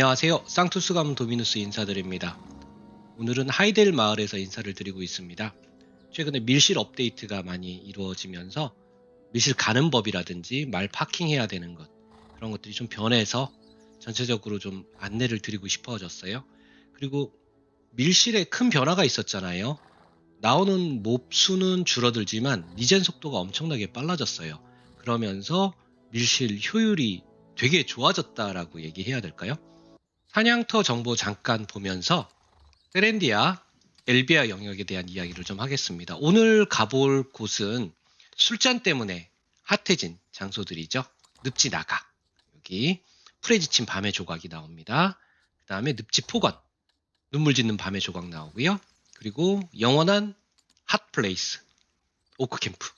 안녕하세요. 쌍투스 가문 도미누스 인사드립니다. 오늘은 하이델 마을에서 인사를 드리고 있습니다. 최근에 밀실 업데이트가 많이 이루어지면서 밀실 가는 법이라든지 말 파킹해야 되는 것 그런 것들이 좀 변해서 전체적으로 좀 안내를 드리고 싶어졌어요. 그리고 밀실에 큰 변화가 있었잖아요. 나오는 몹 수는 줄어들지만 리젠 속도가 엄청나게 빨라졌어요. 그러면서 밀실 효율이 되게 좋아졌다라고 얘기해야 될까요? 사냥터 정보 잠깐 보면서 세렌디아, 엘비아 영역에 대한 이야기를 좀 하겠습니다. 오늘 가볼 곳은 술잔 때문에 핫해진 장소들이죠. 늪지 나가 여기 프레지친 밤의 조각이 나옵니다. 그 다음에 늪지 폭언 눈물 짓는 밤의 조각 나오고요. 그리고 영원한 핫플레이스 오크 캠프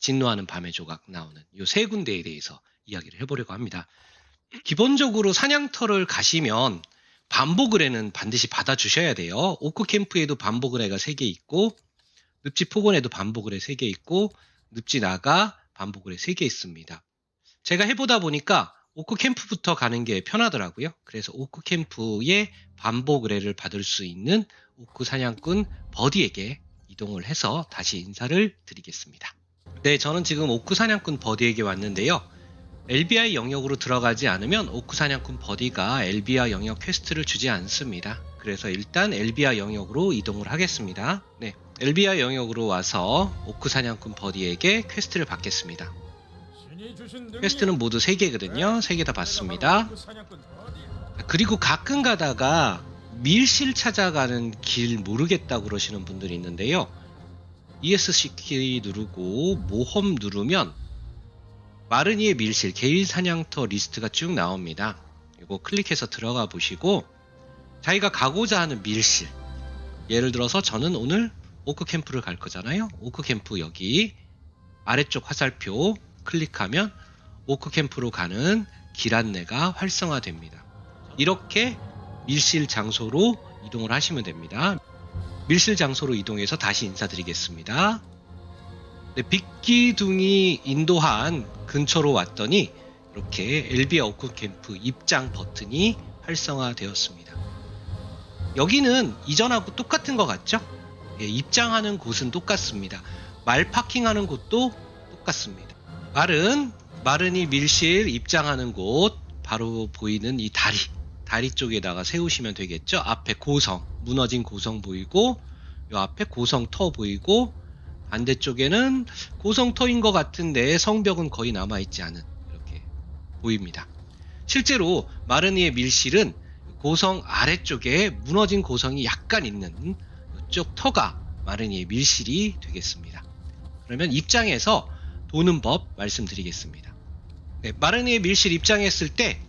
진노하는 밤의 조각 나오는 이세 군데에 대해서 이야기를 해보려고 합니다. 기본적으로 사냥터를 가시면 반복 의뢰는 반드시 받아주셔야 돼요. 오크 캠프에도 반복 의뢰가 3개 있고 늪지 폭원에도 반복 의뢰 3개 있고 늪지 나가 반복 의뢰 3개 있습니다. 제가 해보다 보니까 오크 캠프부터 가는 게 편하더라고요. 그래서 오크 캠프에 반복 의뢰를 받을 수 있는 오크 사냥꾼 버디에게 이동을 해서 다시 인사를 드리겠습니다. 네, 저는 지금 오크 사냥꾼 버디에게 왔는데요. LBI 영역으로 들어가지 않으면 오크 사냥꾼 버디가 LBI 영역 퀘스트를 주지 않습니다. 그래서 일단 LBI 영역으로 이동을 하겠습니다. 네, LBI 영역으로 와서 오크 사냥꾼 버디에게 퀘스트를 받겠습니다. 퀘스트는 모두 3개거든요. 3개 다 받습니다. 그리고 가끔 가다가 밀실 찾아가는 길 모르겠다고 그러시는 분들이 있는데요. ESC 키 누르고 모험 누르면 마르니의 밀실 개일 사냥터 리스트가 쭉 나옵니다. 이거 클릭해서 들어가 보시고 자기가 가고자 하는 밀실 예를 들어서 저는 오늘 오크 캠프를 갈 거잖아요. 오크 캠프 여기 아래쪽 화살표 클릭하면 오크 캠프로 가는 길 안내가 활성화됩니다. 이렇게 밀실 장소로 이동을 하시면 됩니다. 밀실 장소로 이동해서 다시 인사드리겠습니다. 네, 빅기둥이 인도한 근처로 왔더니 이렇게 엘비아 오크 캠프 입장 버튼이 활성화되었습니다. 여기는 이전하고 똑같은 것 같죠? 예, 입장하는 곳은 똑같습니다. 말 파킹하는 곳도 똑같습니다. 말은 마른이 밀실 입장하는 곳 바로 보이는 이 다리 다리 쪽에다가 세우시면 되겠죠. 앞에 고성 무너진 고성 보이고 요 앞에 고성 터 보이고 반대쪽에는 고성터인 것 같은데 성벽은 거의 남아있지 않은 이렇게 보입니다. 실제로 마르니의 밀실은 고성 아래쪽에 무너진 고성이 약간 있는 이쪽 터가 마르니의 밀실이 되겠습니다. 그러면 입장에서 도는 법 말씀드리겠습니다. 네, 마르니의 밀실 입장했을 때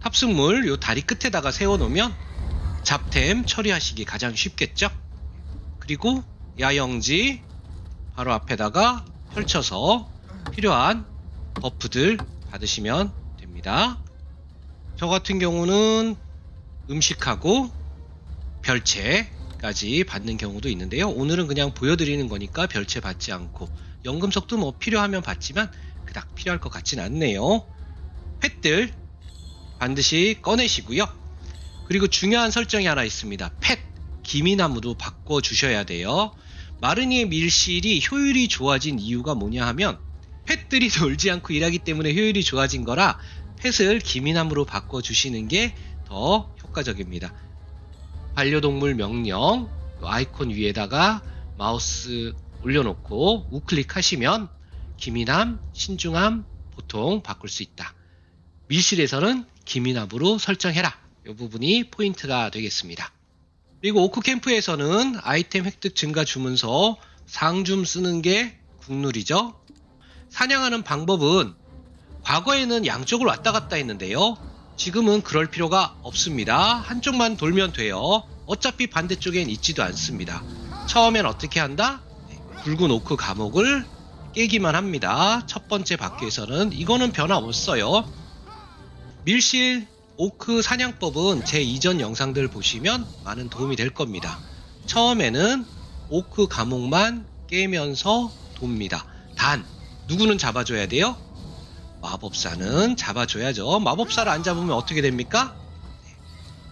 탑승물 요 다리 끝에다가 세워놓으면 잡템 처리하시기 가장 쉽겠죠? 그리고 야영지 바로 앞에다가 펼쳐서 필요한 버프들 받으시면 됩니다. 저 같은 경우는 음식하고 별채까지 받는 경우도 있는데요. 오늘은 그냥 보여드리는 거니까 별채 받지 않고 연금석도 뭐 필요하면 받지만 그닥 필요할 것 같진 않네요. 펫들 반드시 꺼내시고요. 그리고 중요한 설정이 하나 있습니다. 펫 기미나무도 바꿔 주셔야 돼요. 마르니의 밀실이 효율이 좋아진 이유가 뭐냐 하면 펫들이 놀지 않고 일하기 때문에 효율이 좋아진 거라 펫을 기미나무로 바꿔 주시는 게 더 효과적입니다. 반려동물 명령 아이콘 위에다가 마우스 올려놓고 우클릭 하시면 기미남, 신중함 보통 바꿀 수 있다. 밀실에서는 기미남으로 설정해라. 이 부분이 포인트가 되겠습니다. 그리고 오크 캠프에서는 아이템 획득 증가 주문서 상줌 쓰는 게 국룰이죠. 사냥하는 방법은 과거에는 양쪽을 왔다 갔다 했는데요. 지금은 그럴 필요가 없습니다. 한쪽만 돌면 돼요. 어차피 반대쪽엔 있지도 않습니다. 처음엔 어떻게 한다? 네, 붉은 오크 감옥을 깨기만 합니다. 첫 번째 바퀴에서는 이거는 변화 없어요. 밀실 오크 사냥법은 제 이전 영상들 보시면 많은 도움이 될 겁니다. 처음에는 오크 감옥만 깨면서 돕니다. 단 누구는 잡아줘야 돼요? 마법사는 잡아줘야죠. 마법사를 안 잡으면 어떻게 됩니까?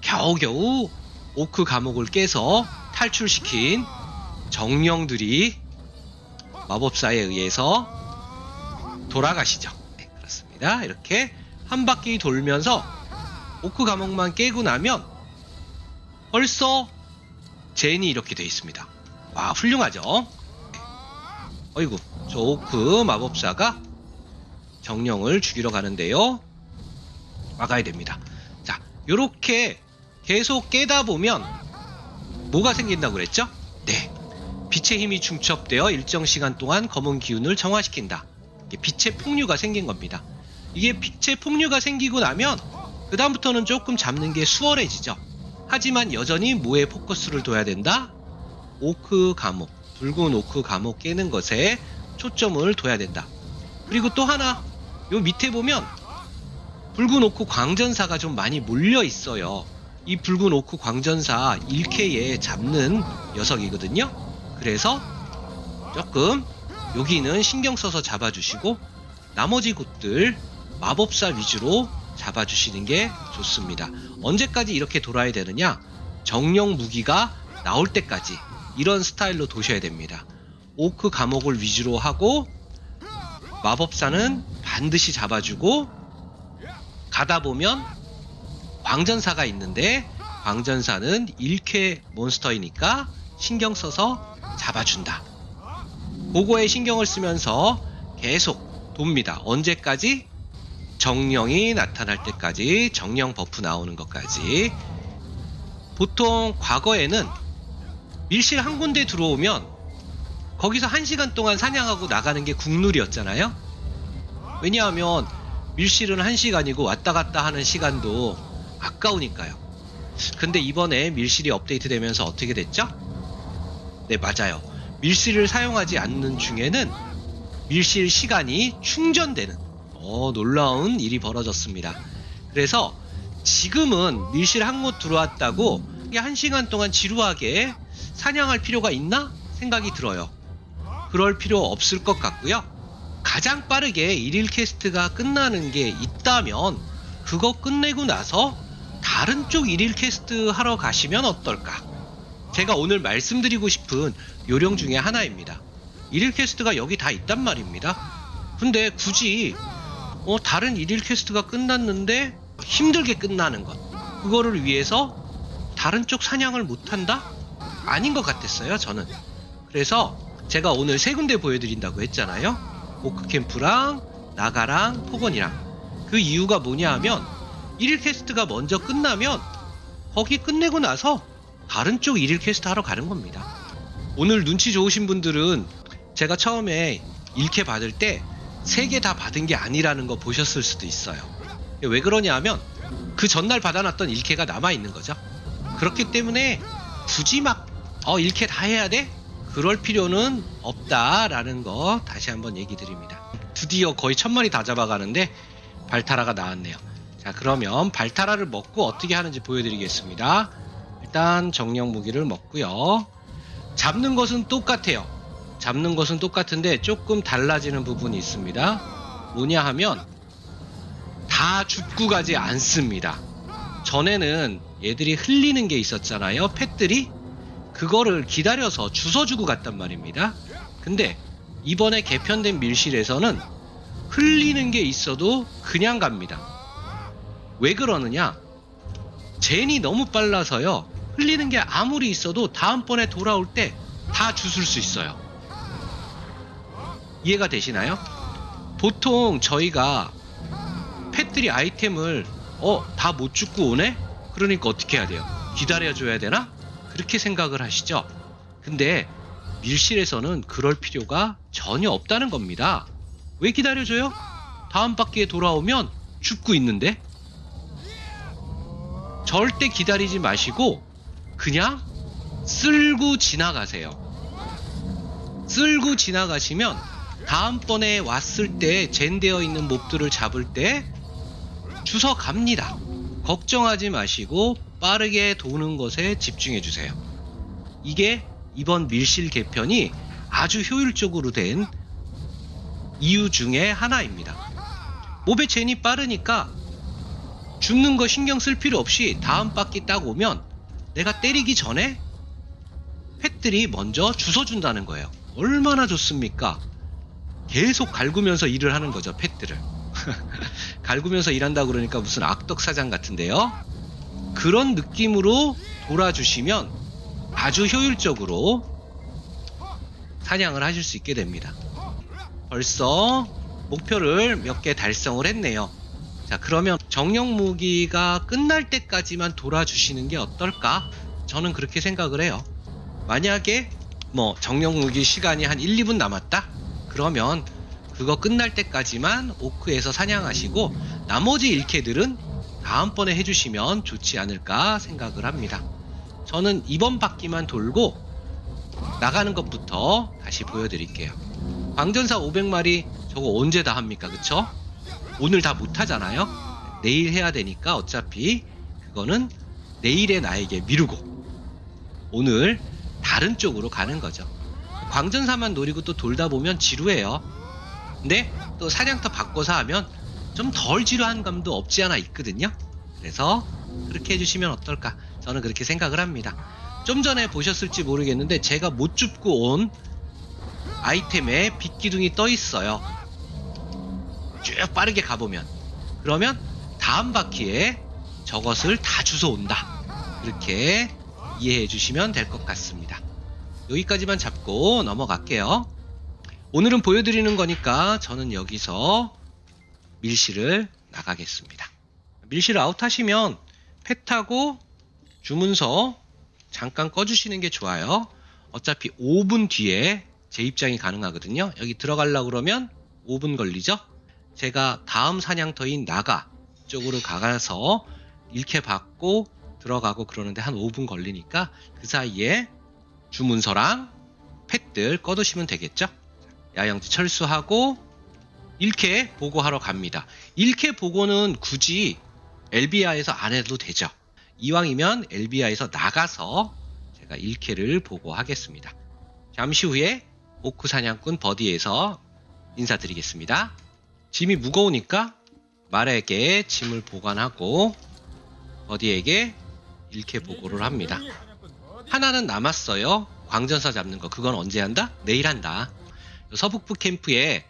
겨우겨우 오크 감옥을 깨서 탈출시킨 정령들이 마법사에 의해서 돌아가시죠. 네, 그렇습니다. 이렇게 한 바퀴 돌면서 오크 감옥만 깨고 나면 벌써 젠이 이렇게 돼 있습니다. 와, 훌륭하죠? 네. 어이구, 저 오크 마법사가 정령을 죽이러 가는데요. 막아야 됩니다. 자, 요렇게 계속 깨다 보면 뭐가 생긴다고 그랬죠? 네. 빛의 힘이 중첩되어 일정 시간 동안 검은 기운을 정화시킨다. 빛의 폭류가 생긴 겁니다. 이게 빛의 폭류가 생기고 나면 그다음부터는 조금 잡는 게 수월해지죠. 하지만 여전히 뭐에 포커스를 둬야 된다? 오크 감옥, 붉은 오크 감옥 깨는 것에 초점을 둬야 된다. 그리고 또 하나, 요 밑에 보면 붉은 오크 광전사가 좀 많이 몰려 있어요. 이 붉은 오크 광전사 1K에 잡는 녀석이거든요. 그래서 조금 여기는 신경 써서 잡아주시고 나머지 곳들 마법사 위주로 잡아주시는 게 좋습니다. 언제까지 이렇게 돌아야 되느냐? 정령 무기가 나올 때까지 이런 스타일로 도셔야 됩니다. 오크 감옥을 위주로 하고 마법사는 반드시 잡아주고 가다 보면 광전사가 있는데 광전사는 1쾌 몬스터이니까 신경 써서 잡아준다. 그거에 신경을 쓰면서 계속 돕니다. 언제까지? 정령이 나타날 때까지 정령 버프 나오는 것까지 보통 과거에는 밀실 한 군데 들어오면 거기서 한 시간 동안 사냥하고 나가는 게 국룰이었잖아요. 왜냐하면 밀실은 한 시간이고 왔다 갔다 하는 시간도 아까우니까요. 근데 이번에 밀실이 업데이트 되면서 어떻게 됐죠? 네, 맞아요. 밀실을 사용하지 않는 중에는 밀실 시간이 충전되는 어, 놀라운 일이 벌어졌습니다. 그래서 지금은 밀실 한 곳 들어왔다고 한 시간 동안 지루하게 사냥할 필요가 있나 생각이 들어요. 그럴 필요 없을 것 같고요. 가장 빠르게 일일 캐스트가 끝나는 게 있다면 그거 끝내고 나서 다른 쪽 일일 캐스트 하러 가시면 어떨까? 제가 오늘 말씀드리고 싶은 요령 중에 하나입니다. 일일 캐스트가 여기 다 있단 말입니다. 근데 굳이 어, 다른 일일 캐스트가 끝났는데 힘들게 끝나는 것. 그거를 위해서 다른 쪽 사냥을 못한다? 아닌 것 같았어요 저는. 그래서 제가 오늘 세 군데 보여드린다고 했잖아요. 오크캠프랑 나가랑 포건이랑. 그 이유가 뭐냐 하면 일일 캐스트가 먼저 끝나면 거기 끝내고 나서 다른 쪽 일일 캐스트 하러 가는 겁니다. 오늘 눈치 좋으신 분들은 제가 처음에 1캐 받을 때 세 개 다 받은 게 아니라는 거 보셨을 수도 있어요. 왜 그러냐 하면 그 전날 받아놨던 1캐가 남아 있는 거죠. 그렇기 때문에 굳이 막, 어, 1캐 다 해야 돼? 그럴 필요는 없다라는 거 다시 한번 얘기 드립니다. 드디어 거의 천 마리 다 잡아가는데 발타라가 나왔네요. 자, 그러면 발타라를 먹고 어떻게 하는지 보여드리겠습니다. 일단 정령 무기를 먹고요. 잡는 것은 똑같아요. 잡는 것은 똑같은데 조금 달라지는 부분이 있습니다. 뭐냐 하면 다 죽고 가지 않습니다. 전에는 얘들이 흘리는 게 있었잖아요. 펫들이 그거를 기다려서 주워주고 갔단 말입니다. 근데 이번에 개편된 밀실에서는 흘리는 게 있어도 그냥 갑니다. 왜 그러느냐? 젠이 너무 빨라서요. 흘리는 게 아무리 있어도 다음번에 돌아올 때 다 주술 수 있어요. 이해가 되시나요? 보통 저희가 펫들이 아이템을 어, 다 못 죽고 오네? 그러니까 어떻게 해야 돼요? 기다려줘야 되나? 그렇게 생각을 하시죠? 근데 밀실에서는 그럴 필요가 전혀 없다는 겁니다. 왜 기다려줘요? 다음 바퀴에 돌아오면 죽고 있는데? 절대 기다리지 마시고 그냥 쓸고 지나가세요. 쓸고 지나가시면 다음번에 왔을 때 젠되어 있는 몹들을 잡을 때 주워 갑니다. 걱정하지 마시고 빠르게 도는 것에 집중해 주세요. 이게 이번 밀실 개편이 아주 효율적으로 된 이유 중에 하나입니다. 몹의 젠이 빠르니까 죽는 거 신경 쓸 필요 없이 다음 바퀴 딱 오면 내가 때리기 전에 펫들이 먼저 주워준다는 거예요. 얼마나 좋습니까? 계속 갈구면서 일을 하는 거죠, 펫들을. 갈구면서 일한다 그러니까 무슨 악덕 사장 같은데요. 그런 느낌으로 돌아주시면 아주 효율적으로 사냥을 하실 수 있게 됩니다. 벌써 목표를 몇 개 달성을 했네요. 자, 그러면 정령 무기가 끝날 때까지만 돌아주시는 게 어떨까? 저는 그렇게 생각을 해요. 만약에 뭐 정령 무기 시간이 한 1, 2분 남았다? 그러면 그거 끝날 때까지만 오크에서 사냥하시고 나머지 일캐들은 다음번에 해주시면 좋지 않을까 생각을 합니다. 저는 이번 바퀴만 돌고 나가는 것부터 다시 보여드릴게요. 광전사 500마리 저거 언제 다 합니까? 그쵸? 오늘 다 못하잖아요? 내일 해야 되니까 어차피 그거는 내일의 나에게 미루고 오늘 다른 쪽으로 가는 거죠. 광전사만 노리고 또 돌다 보면 지루해요. 근데 또 사냥터 바꿔서 하면 좀 덜 지루한 감도 없지 않아 있거든요. 그래서 그렇게 해주시면 어떨까? 저는 그렇게 생각을 합니다. 좀 전에 보셨을지 모르겠는데 제가 못 줍고 온 아이템에 빛기둥이 떠 있어요. 쭉 빠르게 가보면 그러면 다음 바퀴에 저것을 다 주워 온다. 이렇게 이해해 주시면 될 것 같습니다. 여기까지만 잡고 넘어갈게요. 오늘은 보여드리는 거니까 저는 여기서 밀실을 나가겠습니다. 밀실 아웃 하시면 펫하고 주문서 잠깐 꺼주시는 게 좋아요. 어차피 5분 뒤에 제 입장이 가능하거든요. 여기 들어가려고 그러면 5분 걸리죠? 제가 다음 사냥터인 나가 쪽으로 가서 일캐 받고 들어가고 그러는데 한 5분 걸리니까 그 사이에 주문서랑 펫들 꺼두시면 되겠죠? 야영지 철수하고 1캐 보고하러 갑니다. 1캐 보고는 굳이 엘비아에서 안 해도 되죠. 이왕이면 엘비아에서 나가서 제가 1캐를 보고하겠습니다. 잠시 후에 오크 사냥꾼 버디에서 인사드리겠습니다. 짐이 무거우니까 말에게 짐을 보관하고 버디에게 1캐 보고를 합니다. 하나는 남았어요. 광전사 잡는 거. 그건 언제 한다? 내일 한다. 서북부 캠프에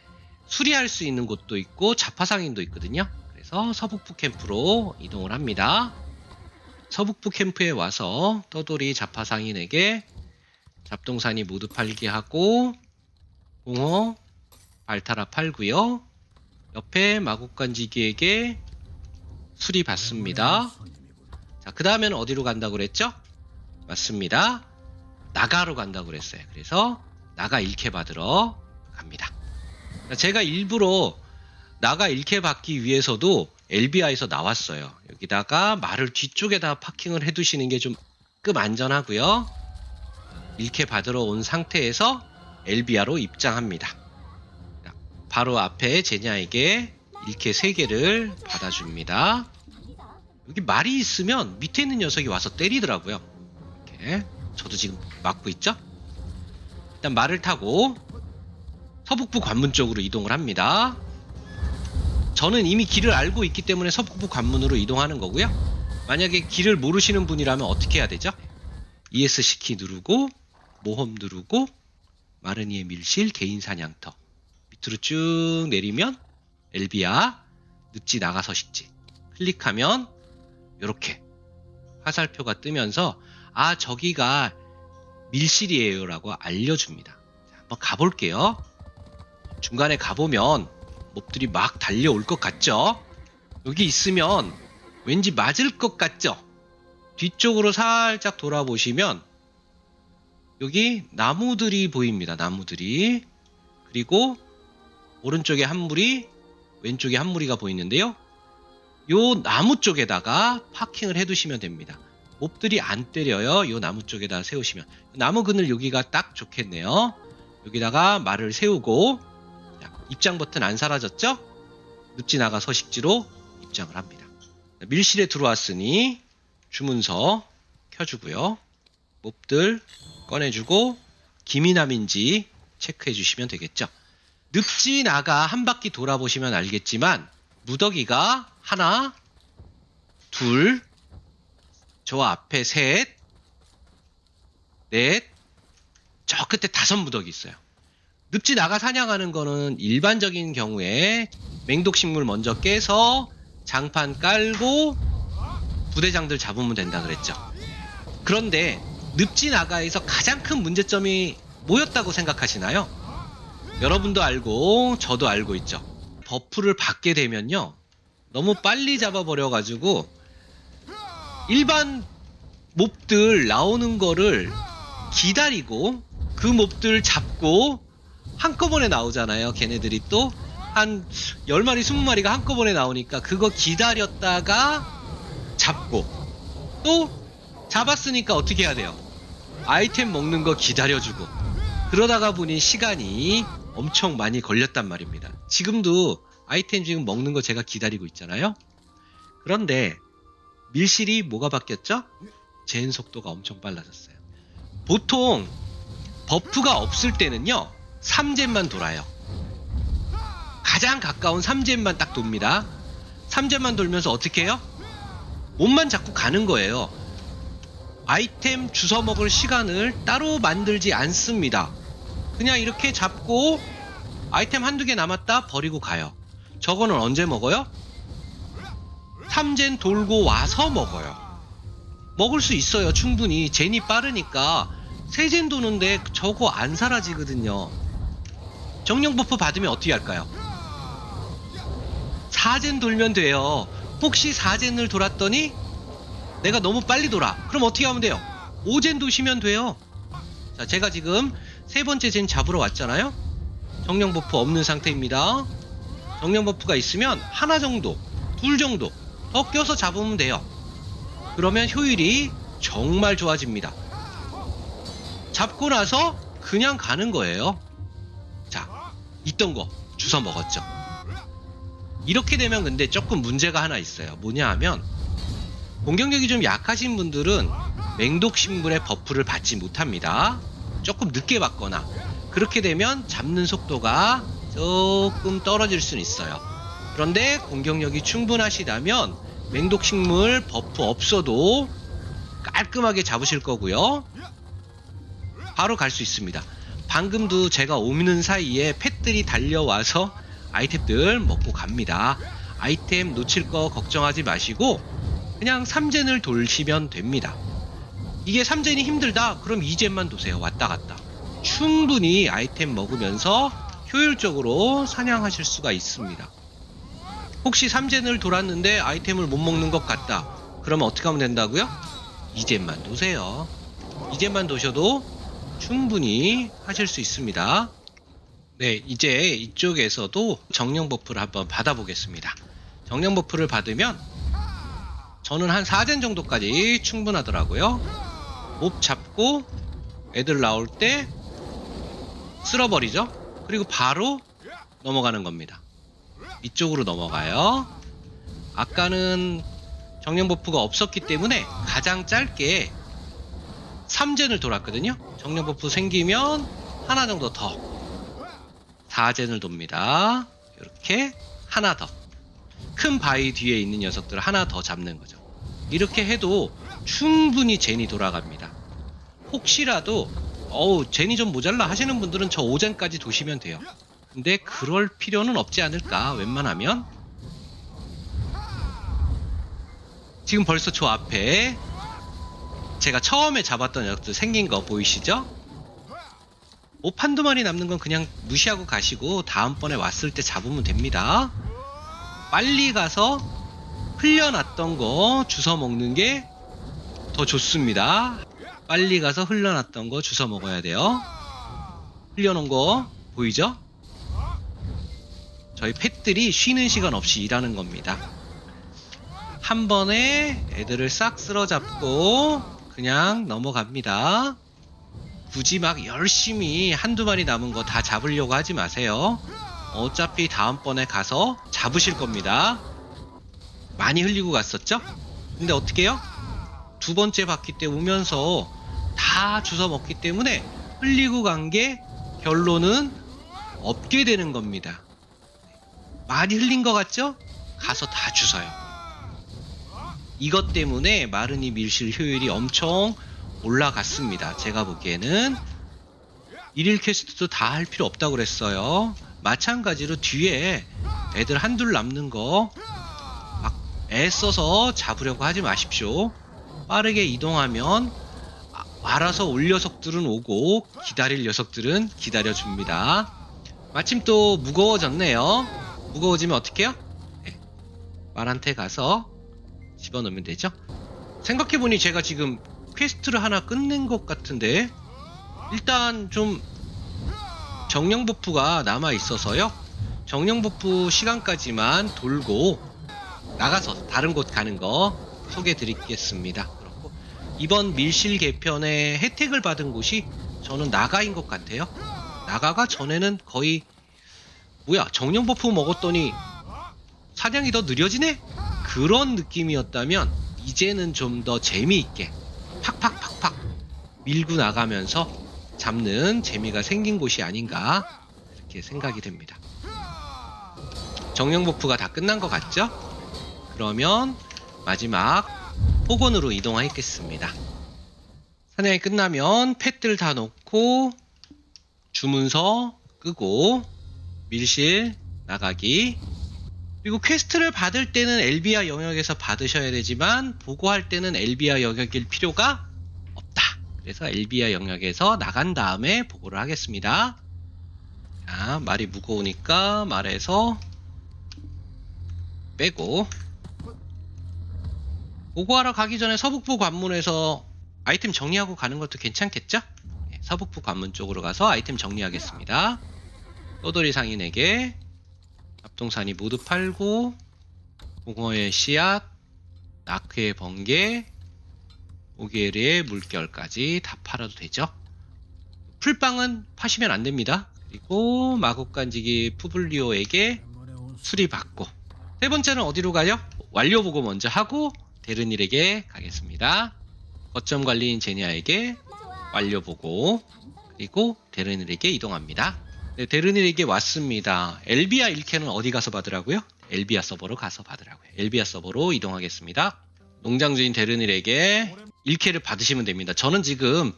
수리할 수 있는 곳도 있고 자파상인도 있거든요. 그래서 서북부 캠프로 이동을 합니다. 서북부 캠프에 와서 떠돌이 자파상인에게 잡동사니 모두 팔기 하고 공허 발타라 팔고요. 옆에 마국간지기에게 수리 받습니다. 자, 그 다음에는 어디로 간다고 그랬죠? 맞습니다. 나가로 간다고 그랬어요. 그래서 나가 1캐 받으러 갑니다. 제가 일부러 나가 1캐 받기 위해서도 엘비아에서 나왔어요. 여기다가 말을 뒤쪽에다 파킹을 해두시는 게좀급 안전하고요. 1캐 받으러 온 상태에서 엘비아로 입장합니다. 바로 앞에 제냐에게 1캐 3개를 받아줍니다. 여기 말이 있으면 밑에 있는 녀석이 와서 때리더라고요. 이렇게 저도 지금 막고 있죠? 일단 말을 타고 서북부 관문 쪽으로 이동을 합니다. 저는 이미 길을 알고 있기 때문에 서북부 관문으로 이동하는 거고요. 만약에 길을 모르시는 분이라면 어떻게 해야 되죠? ESC 키 누르고 모험 누르고 마르니의 밀실 개인 사냥터 밑으로 쭉 내리면 엘비아 늪지 나가서 식지 클릭하면 이렇게 화살표가 뜨면서 아 저기가 밀실이에요 라고 알려줍니다. 자, 한번 가볼게요. 중간에 가보면 몹들이 막 달려올 것 같죠? 여기 있으면 왠지 맞을 것 같죠? 뒤쪽으로 살짝 돌아보시면 여기 나무들이 보입니다 나무들이. 그리고 오른쪽에 한 무리 왼쪽에 한 무리가 보이는데요. 요 나무 쪽에다가 파킹을 해두시면 됩니다. 몹들이 안 때려요. 요 나무 쪽에다 세우시면 나무 그늘 여기가 딱 좋겠네요. 여기다가 말을 세우고 자, 입장 버튼 안 사라졌죠? 늪지 나가 서식지로 입장을 합니다. 밀실에 들어왔으니 주문서 켜주고요. 몹들 꺼내주고 기미남인지 체크해 주시면 되겠죠. 늪지 나가 한 바퀴 돌아보시면 알겠지만 무더기가 하나, 둘, 저 앞에 셋, 넷, 저 끝에 다섯 무더기 있어요. 늪지 나가 사냥하는 거는 일반적인 경우에 맹독식물 먼저 깨서 장판 깔고 부대장들 잡으면 된다 그랬죠. 그런데 늪지 나가에서 가장 큰 문제점이 뭐였다고 생각하시나요? 여러분도 알고 저도 알고 있죠. 버프를 받게 되면요. 너무 빨리 잡아버려가지고 일반 몹들 나오는 거를 기다리고 그 몹들 잡고 한꺼번에 나오잖아요. 걔네들이 또 한 10마리, 20마리가 한꺼번에 나오니까 그거 기다렸다가 잡고 또 잡았으니까 어떻게 해야 돼요? 아이템 먹는 거 기다려주고 그러다가 보니 시간이 엄청 많이 걸렸단 말입니다. 지금도 아이템 지금 먹는 거 제가 기다리고 있잖아요. 그런데 밀실이 뭐가 바뀌었죠? 젠 속도가 엄청 빨라졌어요. 보통 버프가 없을 때는요. 3젠만 돌아요. 가장 가까운 3젠만 딱 돕니다. 3젠만 돌면서 어떻게 해요? 몸만 자꾸 가는 거예요. 아이템 주워 먹을 시간을 따로 만들지 않습니다. 그냥 이렇게 잡고 아이템 한두 개 남았다 버리고 가요. 저거는 언제 먹어요? 3젠 돌고 와서 먹어요. 먹을 수 있어요. 충분히. 젠이 빠르니까. 세젠 도는데 저거 안 사라지거든요. 정령 버프 받으면 어떻게 할까요? 4젠 돌면 돼요. 혹시 4젠을 돌았더니 내가 너무 빨리 돌아. 그럼 어떻게 하면 돼요? 5젠 도시면 돼요. 자, 제가 지금 세 번째 젠 잡으러 왔잖아요. 정령 버프 없는 상태입니다. 정령 버프가 있으면 하나 정도, 둘 정도 더 껴서 잡으면 돼요. 그러면 효율이 정말 좋아집니다. 잡고 나서 그냥 가는 거예요. 자, 있던 거 주워 먹었죠. 이렇게 되면 근데 조금 문제가 하나 있어요. 뭐냐 하면 공격력이 좀 약하신 분들은 맹독식물의 버프를 받지 못합니다. 조금 늦게 받거나 그렇게 되면 잡는 속도가 조금 떨어질 수는 있어요. 그런데 공격력이 충분하시다면 맹독식물 버프 없어도 깔끔하게 잡으실 거고요. 바로 갈 수 있습니다. 방금도 제가 오는 사이에 펫들이 달려와서 아이템들 먹고 갑니다. 아이템 놓칠 거 걱정하지 마시고 그냥 3젠을 돌시면 됩니다. 이게 3젠이 힘들다? 그럼 2젠만 도세요. 왔다 갔다. 충분히 아이템 먹으면서 효율적으로 사냥하실 수가 있습니다. 혹시 3젠을 돌았는데 아이템을 못 먹는 것 같다. 그러면 어떻게 하면 된다고요? 2젠만 도세요. 2젠만 도셔도 충분히 하실 수 있습니다. 네, 이제 이쪽에서도 정령 버프를 한번 받아보겠습니다. 정령 버프를 받으면 저는 한 4젠 정도까지 충분하더라고요. 몹 잡고 애들 나올 때 쓸어버리죠. 그리고 바로 넘어가는 겁니다. 이쪽으로 넘어가요. 아까는 정령 버프가 없었기 때문에 가장 짧게 3젠을 돌았거든요. 정령 버프 생기면 하나 정도 더 4젠을 돕니다. 이렇게 하나 더. 큰 바위 뒤에 있는 녀석들을 하나 더 잡는 거죠. 이렇게 해도 충분히 젠이 돌아갑니다. 혹시라도 어우 젠이 좀 모자라 하시는 분들은 저 5젠까지 도시면 돼요. 근데 그럴 필요는 없지 않을까 웬만하면 지금 벌써 저 앞에 제가 처음에 잡았던 녀석들 생긴 거 보이시죠? 못 한두 마리 남는 건 그냥 무시하고 가시고 다음번에 왔을 때 잡으면 됩니다. 빨리 가서 흘려놨던 거 주워 먹는 게 더 좋습니다. 빨리 가서 흘려놨던 거 주워 먹어야 돼요. 흘려놓은 거 보이죠? 저희 펫들이 쉬는 시간 없이 일하는 겁니다. 한 번에 애들을 싹 쓸어 잡고 그냥 넘어갑니다. 굳이 막 열심히 한두 마리 남은 거 다 잡으려고 하지 마세요. 어차피 다음번에 가서 잡으실 겁니다. 많이 흘리고 갔었죠? 근데 어떻게 해요? 두 번째 바퀴 때 오면서 다 주워 먹기 때문에 흘리고 간 게 결론은 없게 되는 겁니다. 많이 흘린 것 같죠? 가서 다 주워요. 이것 때문에 마르니 밀실 효율이 엄청 올라갔습니다. 제가 보기에는 일일 퀘스트도 다 할 필요 없다고 그랬어요. 마찬가지로 뒤에 애들 한둘 남는 거 막 애써서 잡으려고 하지 마십시오. 빠르게 이동하면 아- 알아서 올 녀석들은 오고 기다릴 녀석들은 기다려줍니다. 마침 또 무거워졌네요. 무거워지면 어떡해요? 네. 말한테 가서 집어넣으면 되죠. 생각해보니 제가 지금 퀘스트를 하나 끝낸 것 같은데 일단 좀 정령 버프가 남아 있어서요. 정령 버프 시간까지만 돌고 나가서 다른 곳 가는 거 소개해 드리겠습니다. 이번 밀실 개편에 혜택을 받은 곳이 저는 나가인 것 같아요. 나가가 전에는 거의 뭐야 정령 버프 먹었더니 사냥이 더 느려지네? 그런 느낌이었다면 이제는 좀 더 재미있게 팍팍팍팍 밀고 나가면서 잡는 재미가 생긴 곳이 아닌가 이렇게 생각이 됩니다. 정령 버프가 다 끝난 것 같죠? 그러면 마지막 폭원으로 이동하겠습니다. 사냥이 끝나면 펫들 다 놓고 주문서 끄고 밀실 나가기 그리고 퀘스트를 받을 때는 엘비아 영역에서 받으셔야 되지만 보고할 때는 엘비아 영역일 필요가 없다. 그래서 엘비아 영역에서 나간 다음에 보고를 하겠습니다. 자, 말이 무거우니까 말에서 빼고 보고하러 가기 전에 서북부 관문에서 아이템 정리하고 가는 것도 괜찮겠죠? 네, 서북부 관문 쪽으로 가서 아이템 정리하겠습니다. 떠돌이 상인에게 합동산이 모두 팔고 공허의 씨앗, 나크의 번개, 오게르의 물결까지 다 팔아도 되죠. 풀빵은 파시면 안 됩니다. 그리고 마곡간지기 푸블리오에게 수리받고 세 번째는 어디로 가요? 완료 보고 먼저 하고 데르닐에게 가겠습니다. 거점 관리인 제니아에게 완료 보고 그리고 데르닐에게 이동합니다. 네, 데르닐에게 왔습니다. 엘비아 1캐는 어디 가서 받으라고요? 엘비아 서버로 가서 받으라고요. 엘비아 서버로 이동하겠습니다. 농장 주인 데르닐에게 1캐를 받으시면 됩니다. 저는 지금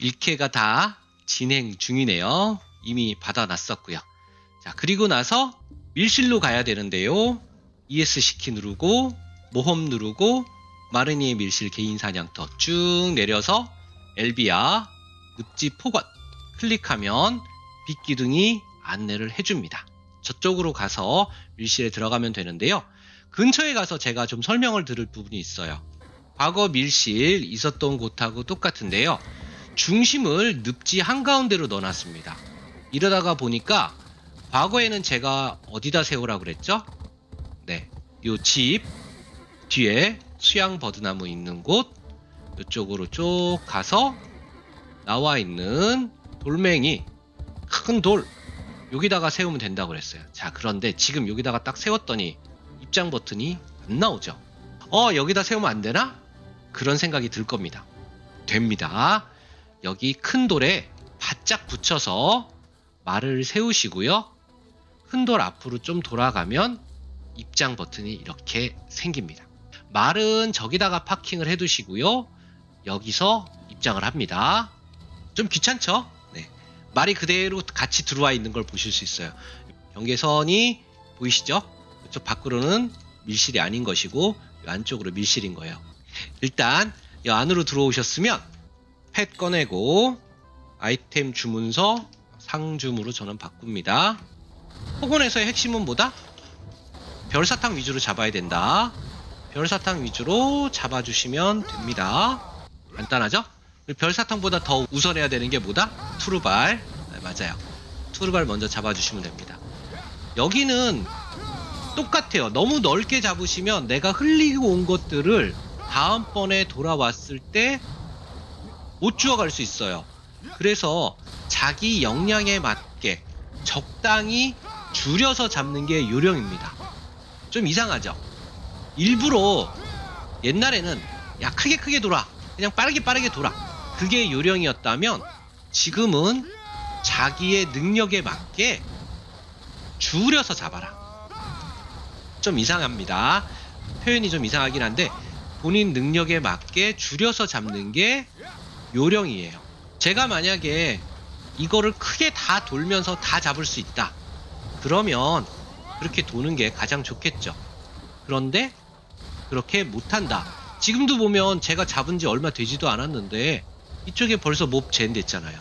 1캐가 다 진행 중이네요. 이미 받아놨었고요. 자, 그리고 나서 밀실로 가야 되는데요. ESC키 누르고 모험 누르고 마르니의 밀실 개인 사냥터 쭉 내려서 엘비아 늪지 폭원 클릭하면 빛기둥이 안내를 해줍니다. 저쪽으로 가서 밀실에 들어가면 되는데요. 근처에 가서 제가 좀 설명을 들을 부분이 있어요. 과거 밀실 있었던 곳하고 똑같은데요. 중심을 늪지 한가운데로 넣어놨습니다. 이러다가 보니까 과거에는 제가 어디다 세우라 그랬죠? 네, 요 집 뒤에 수양 버드나무 있는 곳 이쪽으로 쭉 가서 나와 있는 돌멩이 큰 돌 여기다가 세우면 된다고 그랬어요. 자 그런데 지금 여기다가 딱 세웠더니 입장 버튼이 안 나오죠. 어 여기다 세우면 안 되나? 그런 생각이 들 겁니다. 됩니다. 여기 큰 돌에 바짝 붙여서 말을 세우시고요. 큰 돌 앞으로 좀 돌아가면 입장 버튼이 이렇게 생깁니다. 말은 저기다가 파킹을 해두시고요. 여기서 입장을 합니다. 좀 귀찮죠? 네. 말이 그대로 같이 들어와 있는 걸 보실 수 있어요. 경계선이 보이시죠? 저 밖으로는 밀실이 아닌 것이고 이 안쪽으로 밀실인 거예요. 일단 이 안으로 들어오셨으면 펫 꺼내고 아이템 주문서 상줌으로 저는 바꿉니다. 폭원에서의 핵심은 뭐다? 별사탕 위주로 잡아야 된다. 별사탕 위주로 잡아주시면 됩니다. 간단하죠? 별사탕보다 더 우선해야 되는 게 뭐다? 투르발. 네, 맞아요. 투르발 먼저 잡아주시면 됩니다. 여기는 똑같아요. 너무 넓게 잡으시면 내가 흘리고 온 것들을 다음번에 돌아왔을 때 못 주워갈 수 있어요. 그래서 자기 역량에 맞게 적당히 줄여서 잡는 게 요령입니다. 좀 이상하죠? 일부러 옛날에는 야 크게 크게 돌아 그냥 빠르게 빠르게 돌아 그게 요령이었다면 지금은 자기의 능력에 맞게 줄여서 잡아라 좀 이상합니다. 표현이 좀 이상하긴 한데 본인 능력에 맞게 줄여서 잡는 게 요령이에요. 제가 만약에 이거를 크게 다 돌면서 다 잡을 수 있다. 그러면 그렇게 도는 게 가장 좋겠죠. 그런데 그렇게 못한다. 지금도 보면 제가 잡은 지 얼마 되지도 않았는데 이쪽에 벌써 몹 젠 됐잖아요.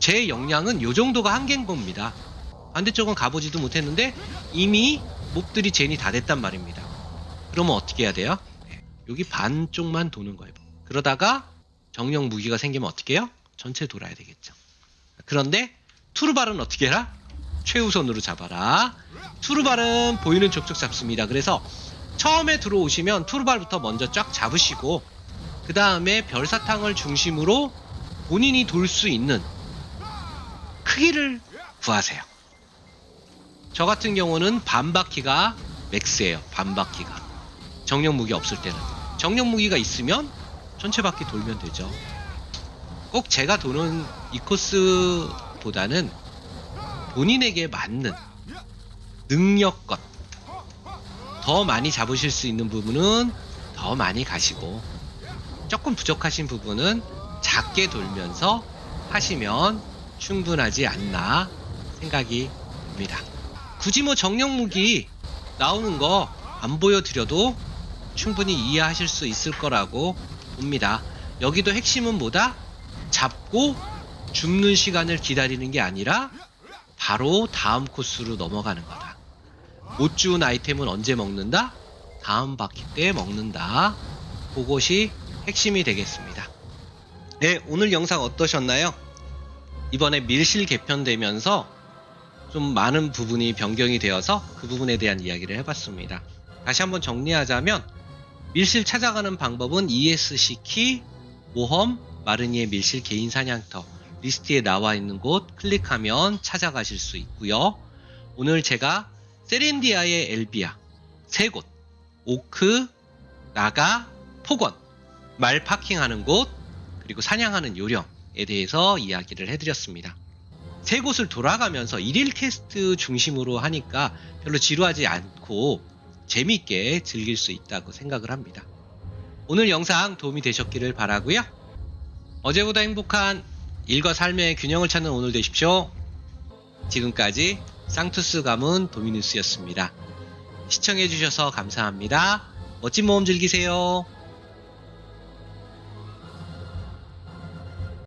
제 역량은 요 정도가 한계인 겁니다. 반대쪽은 가보지도 못했는데 이미 몹들이 젠이 다 됐단 말입니다. 그러면 어떻게 해야 돼요? 네, 여기 반쪽만 도는 거예요. 그러다가 정령 무기가 생기면 어떻게 해요? 전체 돌아야 되겠죠. 그런데 투르발은 어떻게 해라? 최우선으로 잡아라. 투르발은 보이는 족족 잡습니다. 그래서 처음에 들어오시면 투르발부터 먼저 쫙 잡으시고 그 다음에 별사탕을 중심으로 본인이 돌 수 있는 크기를 구하세요. 저 같은 경우는 반바퀴가 맥스예요. 반바퀴가 정령 무기 없을 때는 정령 무기가 있으면 전체 바퀴 돌면 되죠. 꼭 제가 도는 이 코스보다는 본인에게 맞는 능력껏 더 많이 잡으실 수 있는 부분은 더 많이 가시고 조금 부족하신 부분은 작게 돌면서 하시면 충분하지 않나 생각이 듭니다. 굳이 뭐 정령 무기 나오는 거 안 보여드려도 충분히 이해하실 수 있을 거라고 봅니다. 여기도 핵심은 뭐다? 잡고 죽는 시간을 기다리는 게 아니라 바로 다음 코스로 넘어가는 거다. 못 주운 아이템은 언제 먹는다? 다음 바퀴 때 먹는다. 그것이 핵심이 되겠습니다. 네, 오늘 영상 어떠셨나요? 이번에 밀실 개편되면서 좀 많은 부분이 변경이 되어서 그 부분에 대한 이야기를 해봤습니다. 다시 한번 정리하자면 밀실 찾아가는 방법은 ESC 키, 모험, 마르니의 밀실 개인 사냥터 리스트에 나와 있는 곳 클릭하면 찾아가실 수 있고요. 오늘 제가 세렌디아의 엘비아 세 곳, 오크, 나가, 폭원, 말 파킹하는 곳, 그리고 사냥하는 요령에 대해서 이야기를 해드렸습니다. 세 곳을 돌아가면서 일일 퀘스트 중심으로 하니까 별로 지루하지 않고 재미있게 즐길 수 있다고 생각을 합니다. 오늘 영상 도움이 되셨기를 바라고요. 어제보다 행복한 일과 삶의 균형을 찾는 오늘 되십시오. 지금까지 쌍투스 가문 도미누스였습니다. 시청해주셔서 감사합니다. 멋진 모험 즐기세요.